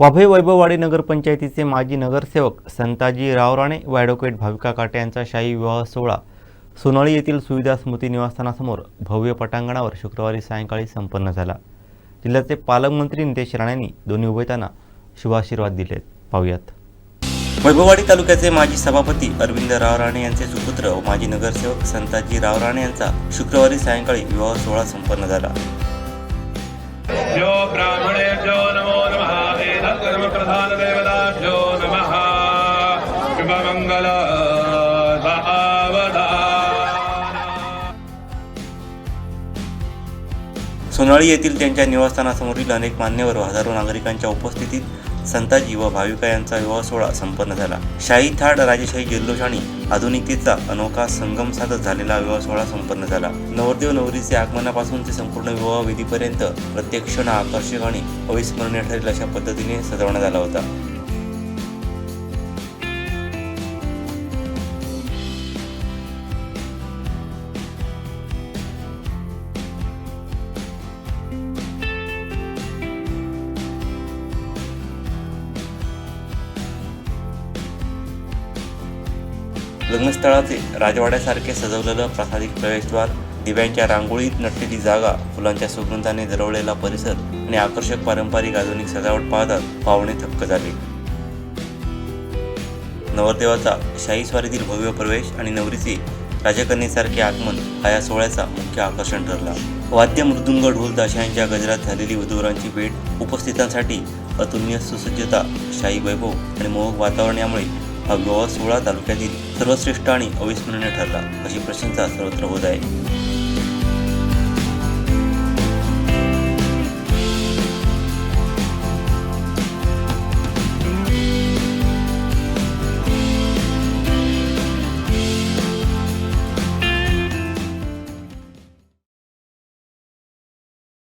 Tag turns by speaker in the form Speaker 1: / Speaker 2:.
Speaker 1: वाभे वैभववाडी नगरपंचायतीचे माजी नगरसेवक संताजी रावराणे व ॲडव्होकेट भाविका काटे यांचा शाही विवाह सोहळा सोनाळी येथील सुविधा स्मृती निवासस्थानासमोर भव्य पटांगणावर शुक्रवारी सायंकाळी संपन्न झाला. जिल्ह्याचे पालकमंत्री नितेश राणेंनी दोन्ही उभयतांना शुभाशीर्वाद दिलेत. पाहूयात. वैभववाडी तालुक्याचे माजी सभापती अरविंद रावराणे यांचे सुपुत्र व माजी नगरसेवक संताजी रावराणे यांचा शुक्रवारी सायंकाळी विवाह सोहळा संपन्न झाला.
Speaker 2: मंगल
Speaker 1: सोनाळी येथील त्यांच्या निवासस्थानासमोरील अनेक मान्यवर व हजारो नागरिकांच्या उपस्थितीत संताजी व भाविका यांचा विवाह सोहळा संपन्न झाला. शाही थाट राजेशाही जल्लोष आणि आधुनिकतेचा अनोखा संगम साधत झालेला विवाह सोहळा संपन्न झाला. नवरदेव नवरीचे आगमनापासून ते संपूर्ण विवाह विधीपर्यंत प्रत्येक क्षण आकर्षक आणि अविस्मरणीय ठरेल अशा पद्धतीने सजवण्यात आला होता. लग्नस्थळाचे राजवाड्यासारखे सजवलेलं प्रासादिक प्रवेशद्वार दिव्यांच्या रांगोळीत नटलेली जागा फुलांच्या सुगंधाने दरवळलेला परिसर आणि आकर्षक पारंपरिक आधुनिक सजावट पाहतात पाहुणे थक्क झाले. नवरदेवाचा शाही स्वारीतील भव्य प्रवेश आणि नवरीचे राजकन्येसारखे आगमन हा या सोहळ्याचा मुख्य आकर्षण ठरला. वाद्य मृदुंग ढोल दाशांच्या गजरात झालेली वधूवरांची भेट उपस्थितांसाठी अतुलनीय सुसज्जता शाही वैभव आणि मोहक वातावरण यामुळे हा गोवा सोहळा तालुक्यातील सर्वश्रेष्ठ आणि अविस्मरणीय ठरला अशी प्रशंसा सर्वत्र होत आहे.